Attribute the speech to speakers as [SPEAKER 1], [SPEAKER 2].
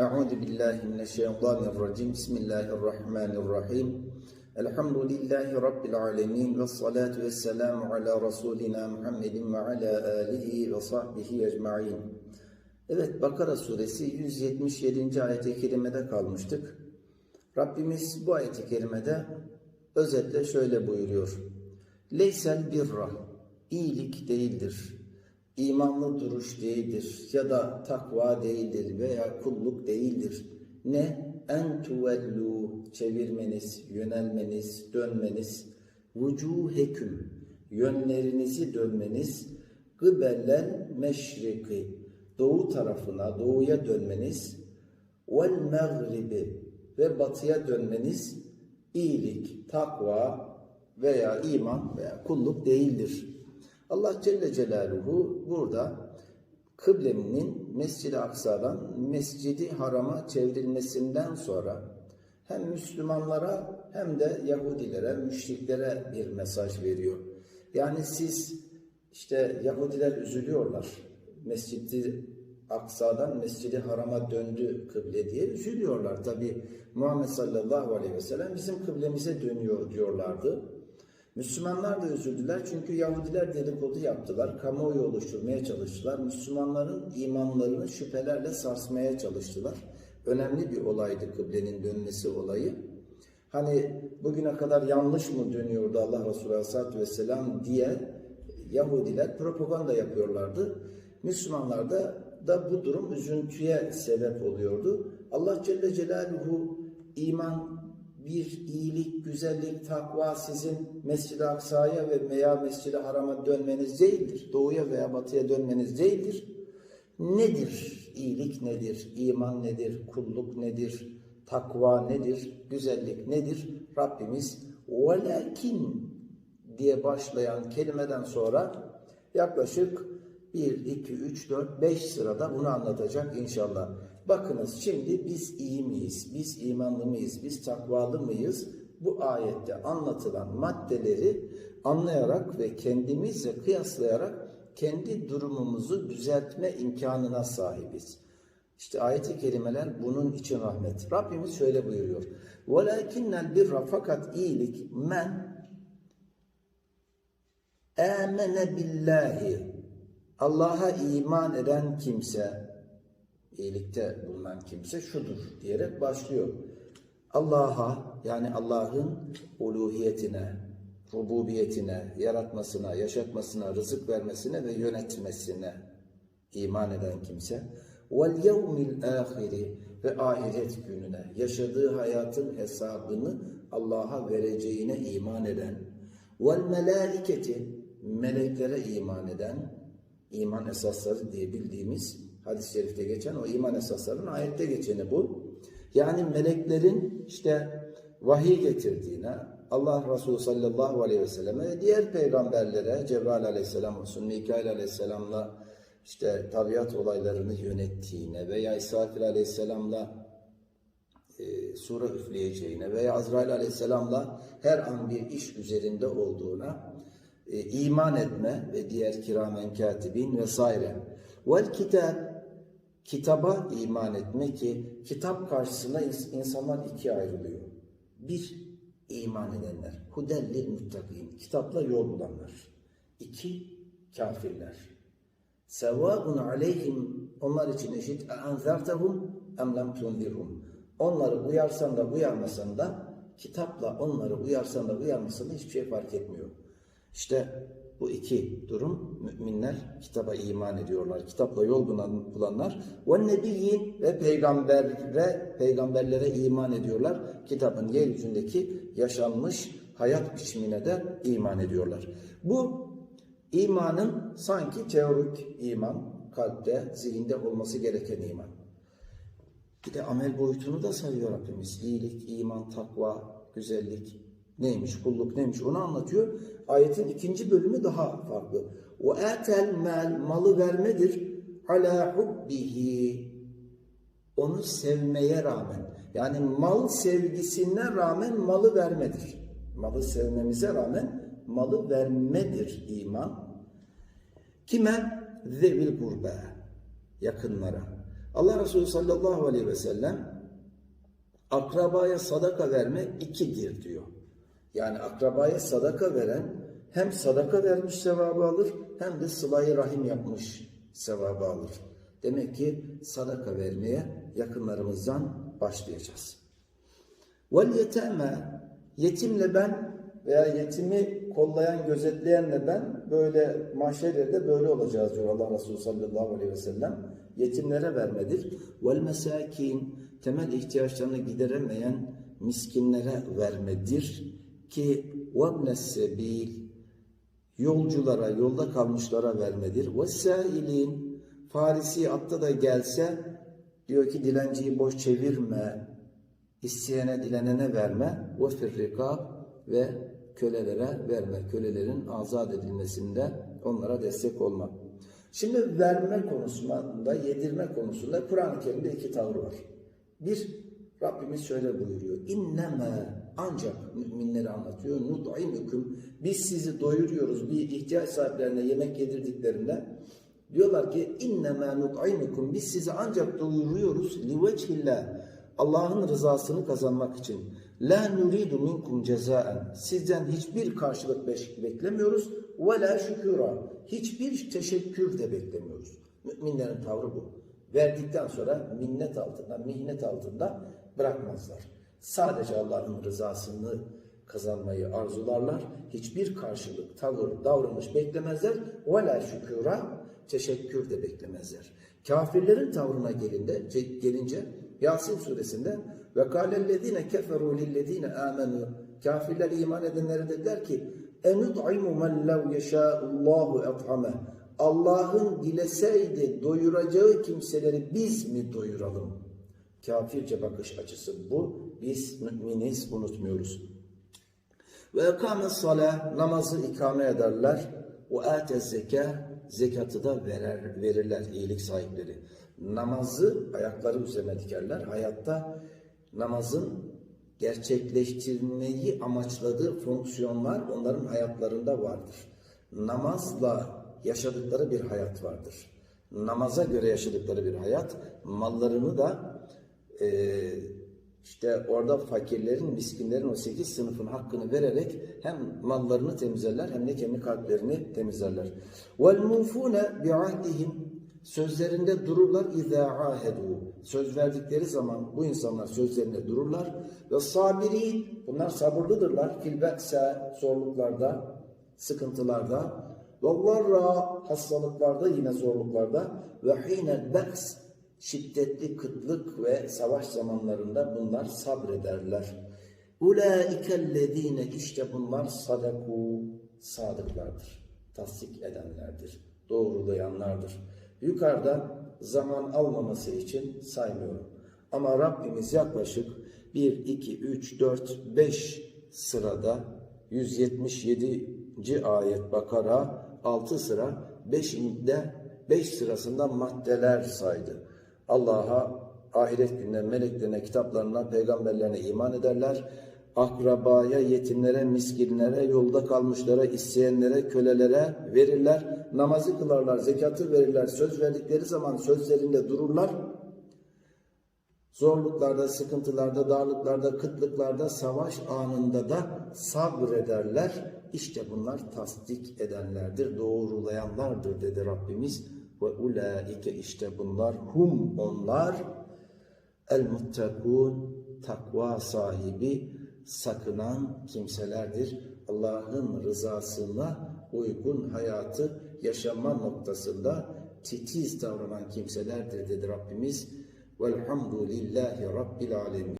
[SPEAKER 1] أعوذ بالله من الشيطان الرجيم بسم الله الرحمن الرحيم الحمد لله رب العالمين والصلاة والسلام على رسولنا محمد وعلى آله وصحبه أجمعين Evet Bakara suresi 177. ayet-i kerimede kalmıştık. Rabbimiz bu ayet-i kerimede özetle şöyle buyuruyor. Leysel birra, iyilik değildir. İmanlı duruş değildir ya da takva değildir veya kulluk değildir. Ne? En tuvellu, çevirmeniz, yönelmeniz, dönmeniz, vucuheküm, yönlerinizi dönmeniz, gıbellel meşriki, doğu tarafına, doğuya dönmeniz, vel mağribi ve batıya dönmeniz, iyilik, takva veya iman veya kulluk değildir. Allah Celle Celaluhu burada kıblenin Mescid-i Aksa'dan Mescid-i Haram'a çevrilmesinden sonra hem Müslümanlara hem de Yahudilere, müşriklere bir mesaj veriyor. Yani siz işte Yahudiler üzülüyorlar. Mescid-i Aksa'dan Mescid-i Haram'a döndü kıble diye üzülüyorlar. Tabi Muhammed sallallahu aleyhi ve sellem bizim kıblemize dönüyor diyorlardı. Müslümanlar da üzüldüler çünkü Yahudiler dedikodu yaptılar, kamuoyu oluşturmaya çalıştılar. Müslümanların imanlarını şüphelerle sarsmaya çalıştılar. Önemli bir olaydı kıblenin dönmesi olayı. Hani bugüne kadar yanlış mı dönüyordu Allah Resulü Aleyhisselatü Vesselam diye Yahudiler propaganda yapıyorlardı. Müslümanlar da, da bu durum üzüntüye sebep oluyordu. Allah Celle Celaluhu iman bir iyilik, güzellik, takva sizin Mescid-i Aksa'ya ve veya Mescid-i Haram'a dönmeniz değildir. Doğuya veya batıya dönmeniz değildir. Nedir? İyilik nedir? İman nedir? Kulluk nedir? Takva nedir? Güzellik nedir? Rabbimiz velakin diye başlayan kelimeden sonra yaklaşık 1, 2, 3, 4, 5 sırada bunu anlatacak inşallah. Bakınız şimdi biz iyi miyiz? Biz imanlı mıyız? Biz takvalı mıyız? Bu ayette anlatılan maddeleri anlayarak ve kendimizle kıyaslayarak kendi durumumuzu düzeltme imkanına sahibiz. İşte ayet-i kerimeler bunun için rahmet. Rabbimiz şöyle buyuruyor. وَلَاكِنَّ birra fakat iyilik men amene billahi Allah'a iman eden kimse iyilikte bulunan kimse şudur diyerek başlıyor. Allah'a yani Allah'ın uluhiyetine, rububiyetine, yaratmasına, yaşatmasına, rızık vermesine ve yönetmesine iman eden kimse vel yevmil ahiri ve ahiret gününe yaşadığı hayatın hesabını Allah'a vereceğine iman eden vel melaiketi meleklere iman eden iman esasları diye bildiğimiz hadis-i şerifte geçen o iman esaslarının ayette geçeni bu. Yani meleklerin işte vahiy getirdiğine, Allah Resulü sallallahu aleyhi ve selleme diğer peygamberlere Cebrail aleyhisselam olsun, Mikail aleyhisselamla işte tabiat olaylarını yönettiğine veya İsrafil aleyhisselamla e, sura üfleyeceğine veya Azrail aleyhisselamla her an bir iş üzerinde olduğuna e, iman etme ve diğer kiramen katibin vesaire. Vel kitap kitaba iman etme ki kitap karşısında insanlar ikiye ayrılıyor. Bir, iman edenler. Hudellil muttakin. Kitapla yol bulanlar. İki, kafirler. Sevâbun aleyhim onlar için eşit enzertehum em lem tunzirhum. Onları uyarsan da uyarmasan da kitapla onları uyarsan da uyarmasan da hiçbir şey fark etmiyor. İşte bu iki durum müminler kitaba iman ediyorlar. Kitapla yol bulanlar ve nebiyyin ve peygambere peygamberlere iman ediyorlar. Kitabın yeryüzündeki yaşanmış hayat biçimine de iman ediyorlar. Bu imanın sanki teorik iman, kalpte, zihinde olması gereken iman. Bir de amel boyutunu da sayıyor Rabbimiz. İyilik, iman, takva, güzellik, neymiş, kulluk neymiş onu anlatıyor. Ayetin ikinci bölümü daha farklı. O etel mal malı vermedir ala hubbihi onu sevmeye rağmen yani mal sevgisine rağmen malı vermedir. Malı sevmemize rağmen malı vermedir iman. Kime? Zevil kurbe yakınlara. Allah Resulü sallallahu aleyhi ve sellem akrabaya sadaka verme ikidir diyor. Yani akrabaya sadaka veren hem sadaka vermiş sevabı alır hem de sılayı rahim yapmış sevabı alır. Demek ki sadaka vermeye yakınlarımızdan başlayacağız. Vel yeteme yetimle ben veya yetimi kollayan, gözetleyenle ben böyle mahşerde böyle olacağız diyor Allah Resulü sallallahu aleyhi ve sellem. Yetimlere vermedir. Vel mesakin temel ihtiyaçlarını gideremeyen miskinlere vermedir ki vebnes sebil yolculara, yolda kalmışlara vermedir. Ve sailin Farisi atta da gelse diyor ki dilenciyi boş çevirme, isteyene dilenene verme. Ve firrikab ve kölelere verme. Kölelerin azat edilmesinde onlara destek olma. Şimdi verme konusunda, yedirme konusunda Kur'an-ı Kerim'de iki tavır var. Bir, Rabbimiz şöyle buyuruyor. İnneme ancak müminleri anlatıyor. Nut'imukum biz sizi doyuruyoruz. Bir ihtiyaç sahiplerine yemek yedirdiklerinde diyorlar ki inneme nut'imukum biz sizi ancak doyuruyoruz liveçhillah Allah'ın rızasını kazanmak için. La nuridu minkum cezaen. Sizden hiçbir karşılık beklemiyoruz. Ve la şükura. Hiçbir teşekkür de beklemiyoruz. Müminlerin tavrı bu. Verdikten sonra minnet altında, mihnet altında bırakmazlar. Sadece Allah'ın rızasını kazanmayı arzularlar. Hiçbir karşılık, tavır, davranış beklemezler. Ve la şükura. Teşekkür de beklemezler. Kafirlerin tavrına gelinde, gelince Yasin suresinde ve kâlellezîne keferû lillezîne âmenû Kafirler iman edenlere dediler ki enut'imu men lev yeşâullâhu et'ameh Allah'ın dileseydi doyuracağı kimseleri biz mi doyuralım? Kafirce bakış açısı bu. Biz müminiz unutmuyoruz. Ve ekâme salâh namazı ikame ederler. Ve âtez zekâ zekatı da verer, verirler iyilik sahipleri. Namazı ayakları üzerine dikerler. Hayatta namazın gerçekleştirmeyi amaçladığı fonksiyonlar onların hayatlarında vardır. Namazla yaşadıkları bir hayat vardır. Namaza göre yaşadıkları bir hayat, mallarını da eee işte orada fakirlerin, miskinlerin o sekiz sınıfın hakkını vererek hem mallarını temizlerler hem de kendi kalplerini temizlerler. Bi ahdihim sözlerinde dururlar izâ ahedu. Söz verdikleri zaman bu insanlar sözlerinde dururlar ve sabirin bunlar sabırlıdırlar fil be'se zorluklarda, sıkıntılarda ve varra hastalıklarda yine zorluklarda ve hine be's şiddetli kıtlık ve savaş zamanlarında bunlar sabrederler. Ulaikellezine işte bunlar sadaku sadıklardır. Tasdik edenlerdir. Doğrulayanlardır. Yukarıda zaman almaması için saymıyorum. Ama Rabbimiz yaklaşık 1, 2, 3, 4, 5 sırada 177. ayet Bakara 6 sıra 5'inde 5 sırasında maddeler saydı. Allah'a, ahiret gününe, meleklerine, kitaplarına, peygamberlerine iman ederler. Akrabaya, yetimlere, miskinlere, yolda kalmışlara, isteyenlere, kölelere verirler. Namazı kılarlar, zekatı verirler. Söz verdikleri zaman sözlerinde dururlar. Zorluklarda, sıkıntılarda, darlıklarda, kıtlıklarda, savaş anında da sabrederler. İşte bunlar tasdik edenlerdir, doğrulayanlardır dedi Rabbimiz. Ve ulaike işte bunlar hum onlar el muttakun takva sahibi sakınan kimselerdir. Allah'ın rızasına uygun hayatı yaşama noktasında titiz davranan kimselerdir dedi Rabbimiz. Velhamdülillahi Rabbil Alemin.